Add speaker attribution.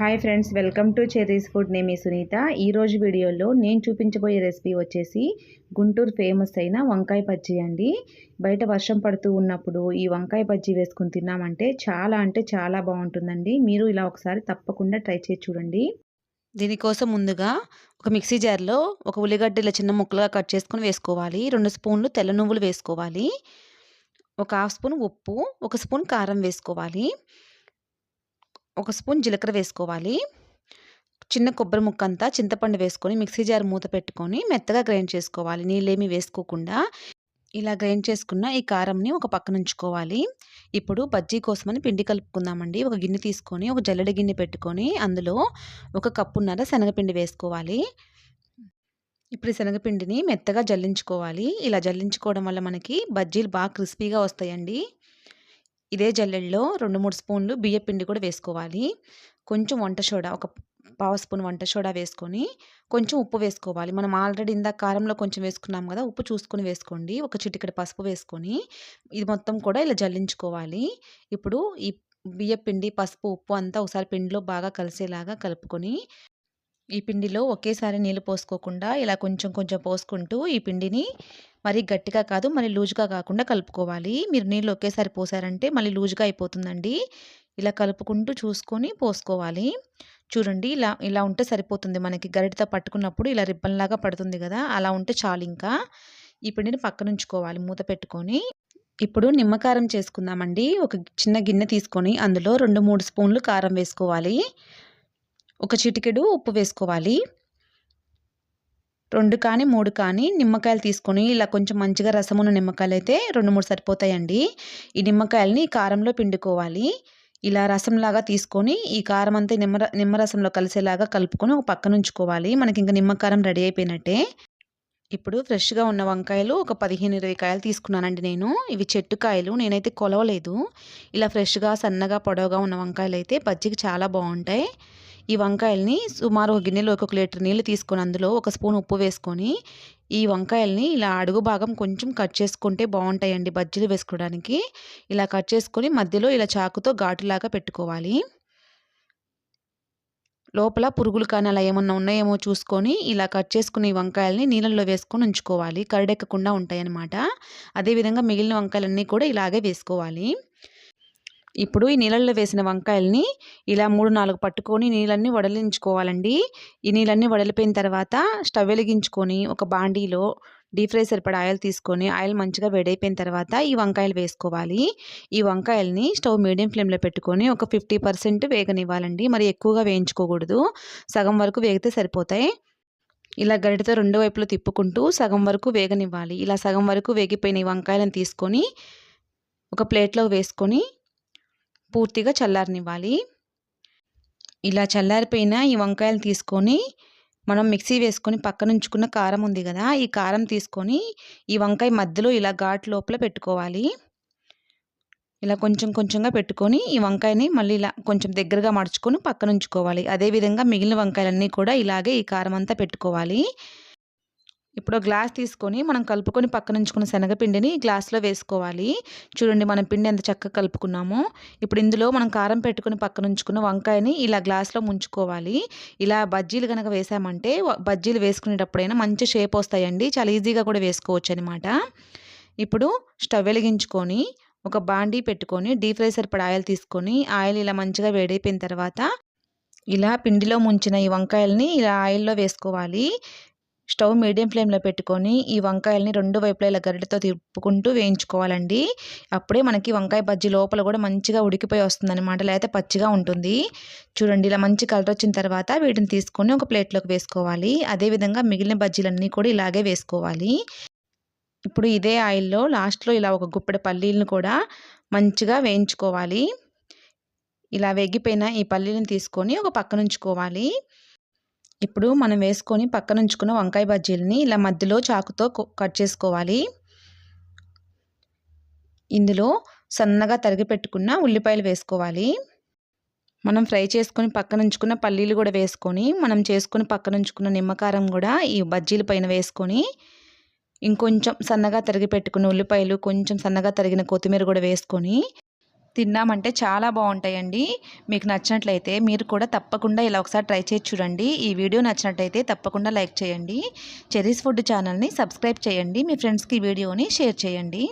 Speaker 1: Hi friends welcome to Cherry's food నేమి సునీత. ఈరోజు వీడియోలో నేను చూపించబోయే రెసిపీ వచ్చేసి గుంటూరు ఫేమస్ అయిన వంకాయ బజ్జీ అండి. బయట వర్షం పడుతూ ఉన్నప్పుడు ఈ వంకాయ బజ్జీ వేసుకుని తిన్నామంటే చాలా అంటే చాలా బాగుంటుందండి. మీరు ఇలా ఒకసారి తప్పకుండా ట్రై చేసి చూడండి.
Speaker 2: దీనికోసం ముందుగా ఒక మిక్సీ జార్లో ఒక ఉల్లిగడ్డ చిన్న ముక్కలుగా కట్ చేసుకొని వేసుకోవాలి. రెండు స్పూన్లు తెల్ల నువ్వులు వేసుకోవాలి. ఒక హాఫ్ స్పూన్ ఉప్పు ఒక స్పూన్ కారం వేసుకోవాలి. ఒక స్పూన్ జీలకర్ర వేసుకోవాలి. చిన్న కొబ్బరి ముక్క అంతా చింతపండు వేసుకొని మిక్సీ జార్ మూత పెట్టుకొని మెత్తగా గ్రైండ్ చేసుకోవాలి. నీళ్ళేమి వేసుకోకుండా. ఇలా గ్రైండ్ చేసుకున్న ఈ కారంని ఒక పక్కన ఉంచుకోవాలి. ఇప్పుడు బజ్జీ కోసమని పిండి కలుపుకుందామండి. ఒక గిన్నె తీసుకొని ఒక జల్లెడ గిన్నె పెట్టుకొని అందులో ఒక కప్పున్నర శనగపిండి వేసుకోవాలి. ఇప్పుడు శనగపిండిని మెత్తగా జల్లించుకోవాలి. ఇలా జల్లించుకోవడం వల్ల మనకి బజ్జీలు బాగా క్రిస్పీగా వస్తాయండి. ఇదే జల్లెల్లో రెండు మూడు స్పూన్లు బియ్య పిండి కూడా వేసుకోవాలి. కొంచెం వంట సోడా ఒక పావు స్పూన్ వంట సోడా వేసుకొని కొంచెం ఉప్పు వేసుకోవాలి. మనం ఆల్రెడీ ఇందాక కారంలో కొంచెం వేసుకున్నాం కదా ఉప్పు చూసుకొని వేసుకోండి. ఒక చిటికెడ పసుపు వేసుకొని ఇది మొత్తం కూడా ఇలా జల్లించుకోవాలి. ఇప్పుడు ఈ బియ్య పిండి పసుపు ఉప్పు అంతా ఒకసారి పిండిలో బాగా కలిసేలాగా కలుపుకొని ఈ పిండిలో ఒకేసారి నీళ్ళు పోసుకోకుండా ఇలా కొంచెం కొంచెం పోసుకుంటూ ఈ పిండిని మరీ గట్టిగా కాదు మరి లూజ్గా కాకుండా కలుపుకోవాలి. మీరు నీళ్ళు ఒకేసారి పోసారంటే మళ్ళీ లూజ్గా అయిపోతుందండి. ఇలా కలుపుకుంటూ చూసుకొని పోసుకోవాలి. చూడండి ఇలా ఇలా ఉంటే సరిపోతుంది. మనకి గరిటతో పట్టుకున్నప్పుడు ఇలా రిబ్బన్లాగా పడుతుంది కదా అలా ఉంటే చాలు ఇంకా. ఈ పిండిని పక్కన ఉంచుకోవాలి మూత పెట్టుకొని. ఇప్పుడు నిమ్మకారం చేసుకుందామండి. ఒక చిన్న గిన్నె తీసుకొని అందులో రెండు మూడు స్పూన్లు కారం వేసుకోవాలి. ఒక చిటికెడు ఉప్పు వేసుకోవాలి. రెండు కానీ మూడు కానీ నిమ్మకాయలు తీసుకొని ఇలా కొంచెం మంచిగా రసం ఉన్న నిమ్మకాయలు అయితే రెండు మూడు సరిపోతాయండి. ఈ నిమ్మకాయలని కారంలో పిండుకోవాలి. ఇలా రసంలాగా తీసుకొని ఈ కారం అంతా నిమ్మ నిమ్మరసంలో కలిసేలాగా కలుపుకొని ఒక పక్కన ఉంచుకోవాలి. మనకి ఇంకా నిమ్మకారం రెడీ అయిపోయినట్టే. ఇప్పుడు ఫ్రెష్గా ఉన్న వంకాయలు ఒక పదిహేను ఇరవై కాయలు తీసుకున్నానండి నేను. ఇవి చెట్టు కాయలు నేనైతే కొలవలేదు. ఇలా ఫ్రెష్గా సన్నగా పొడవుగా ఉన్న వంకాయలు అయితే బజ్జికి చాలా బాగుంటాయి. ఈ వంకాయల్ని సుమారు ఒక గిన్నెలో ఒక లీటర్ నీళ్ళు తీసుకొని అందులో ఒక స్పూన్ ఉప్పు వేసుకొని ఈ వంకాయల్ని ఇలా అడుగు భాగం కొంచెం కట్ చేసుకుంటే బాగుంటాయండి బజ్జీలు వేసుకోవడానికి. ఇలా కట్ చేసుకొని మధ్యలో ఇలా చాకుతో ఘాటులాగా పెట్టుకోవాలి. లోపల పురుగులు కానీ అలా ఏమన్నా ఉన్నాయేమో చూసుకొని ఇలా కట్ చేసుకుని వంకాయల్ని నీళ్ళల్లో వేసుకొని ఉంచుకోవాలి. కరడెక్కకుండా ఉంటాయన్నమాట. అదేవిధంగా మిగిలిన వంకాయలన్నీ కూడా ఇలాగే వేసుకోవాలి. ఇప్పుడు ఈ నీళ్ళల్లో వేసిన వంకాయల్ని ఇలా మూడు నాలుగు పట్టుకొని నీళ్ళన్నీ వడలించుకోవాలండి. ఈ నీళ్ళన్నీ వడలిపోయిన తర్వాత స్టవ్ వెలిగించుకొని ఒక బాండీలో డీప్ ఫ్రై సరిపడా ఆయిల్ తీసుకొని ఆయిల్ మంచిగా వేడైపోయిన తర్వాత ఈ వంకాయలు వేసుకోవాలి. ఈ వంకాయల్ని స్టవ్ మీడియం ఫ్లేమ్లో పెట్టుకొని ఒక ఫిఫ్టీ పర్సెంట్ వేగనివ్వాలండి. మరి ఎక్కువగా వేయించుకోకూడదు. సగం వరకు వేగితే సరిపోతాయి. ఇలా గరిటతో రెండు వైపులు తిప్పుకుంటూ సగం వరకు వేగనివ్వాలి. ఇలా సగం వరకు వేగిపోయిన ఈ వంకాయలను తీసుకొని ఒక ప్లేట్లో వేసుకొని పూర్తిగా చల్లారనివ్వాలి. ఇలా చల్లారిపోయిన ఈ వంకాయలు తీసుకొని మనం మిక్సీ వేసుకొని పక్కన ఉంచుకున్న కారం ఉంది కదా ఈ కారం తీసుకొని ఈ వంకాయ మధ్యలో ఇలా ఘాట్ లోపల పెట్టుకోవాలి. ఇలా కొంచెం కొంచెంగా పెట్టుకొని ఈ వంకాయని మళ్ళీ ఇలా కొంచెం దగ్గరగా మడుచుకొని పక్కన ఉంచుకోవాలి అదేవిధంగా మిగిలిన వంకాయలన్నీ కూడా ఇలాగే ఈ కారం అంతా పెట్టుకోవాలి. ఇప్పుడు గ్లాస్ తీసుకొని మనం కలుపుకొని పక్కన ఉంచుకున్న శనగపిండిని గ్లాస్లో వేసుకోవాలి. చూడండి మనం పిండి ఎంత చక్కగా కలుపుకున్నామో. ఇప్పుడు ఇందులో మనం కారం పెట్టుకుని పక్కన ఉంచుకున్న వంకాయని ఇలా గ్లాస్లో ముంచుకోవాలి. ఇలా బజ్జీలు కనుక వేసామంటే బజ్జీలు వేసుకునేటప్పుడైనా మంచి షేప్ వస్తాయండి. చాలా ఈజీగా కూడా వేసుకోవచ్చు అనమాట ఇప్పుడు స్టవ్ వెలిగించుకొని ఒక బాండీ పెట్టుకొని డీప్ ఫ్రై సరిపడ ఆయిల్ తీసుకొని ఆయిల్ ఇలా మంచిగా వేడైపోయిన తర్వాత ఇలా పిండిలో ముంచిన ఈ వంకాయల్ని ఇలా ఆయిల్లో వేసుకోవాలి. స్టవ్ మీడియం ఫ్లేమ్లో పెట్టుకొని ఈ వంకాయల్ని రెండు వైపులా ఇలా గరిటతో తిప్పుకుంటూ వేయించుకోవాలండి. అప్పుడే మనకి వంకాయ బజ్జీ లోపల కూడా మంచిగా ఉడికిపోయి వస్తుంది అనమాట లేకపోతే పచ్చిగా ఉంటుంది. చూడండి ఇలా మంచి కలర్ వచ్చిన తర్వాత వీటిని తీసుకొని ఒక ప్లేట్లోకి వేసుకోవాలి. అదేవిధంగా మిగిలిన బజ్జీలన్నీ కూడా ఇలాగే వేసుకోవాలి. ఇప్పుడు ఇదే ఆయిల్లో లాస్ట్లో ఇలా ఒక గుప్పెడు పల్లీలను కూడా మంచిగా వేయించుకోవాలి. ఇలా వెగిపోయిన ఈ పల్లీలను తీసుకొని ఒక పక్కనుంచుకోవాలి ఇప్పుడు మనం వేసుకొని పక్కన ఉంచుకున్న వంకాయ బజ్జీలని ఇలా మధ్యలో చాకుతో కట్ చేసుకోవాలి. ఇందులో సన్నగా తరిగి పెట్టుకున్న ఉల్లిపాయలు వేసుకోవాలి. మనం ఫ్రై చేసుకొని పక్కన ఉంచుకున్న పల్లీలు కూడా వేసుకొని మనం చేసుకుని పక్కన ఉంచుకున్న నిమ్మకారం కూడా ఈ బజ్జీల పైన వేసుకొని ఇంకొంచెం సన్నగా తరిగి పెట్టుకున్న ఉల్లిపాయలు కొంచెం సన్నగా తరిగిన కొత్తిమీర కూడా వేసుకొని తిన్నామంటే చాలా బాగుంటాయండి. మీకు నచ్చినట్లయితే మీరు కూడా తప్పకుండా ఇలా ఒకసారి ట్రై చేసి చూడండి. ఈ వీడియో నచ్చినట్లయితే తప్పకుండా లైక్ చేయండి. చెరీస్ ఫుడ్ ఛానల్ని సబ్స్క్రైబ్ చేయండి. మీ ఫ్రెండ్స్కి ఈ వీడియోని షేర్ చేయండి.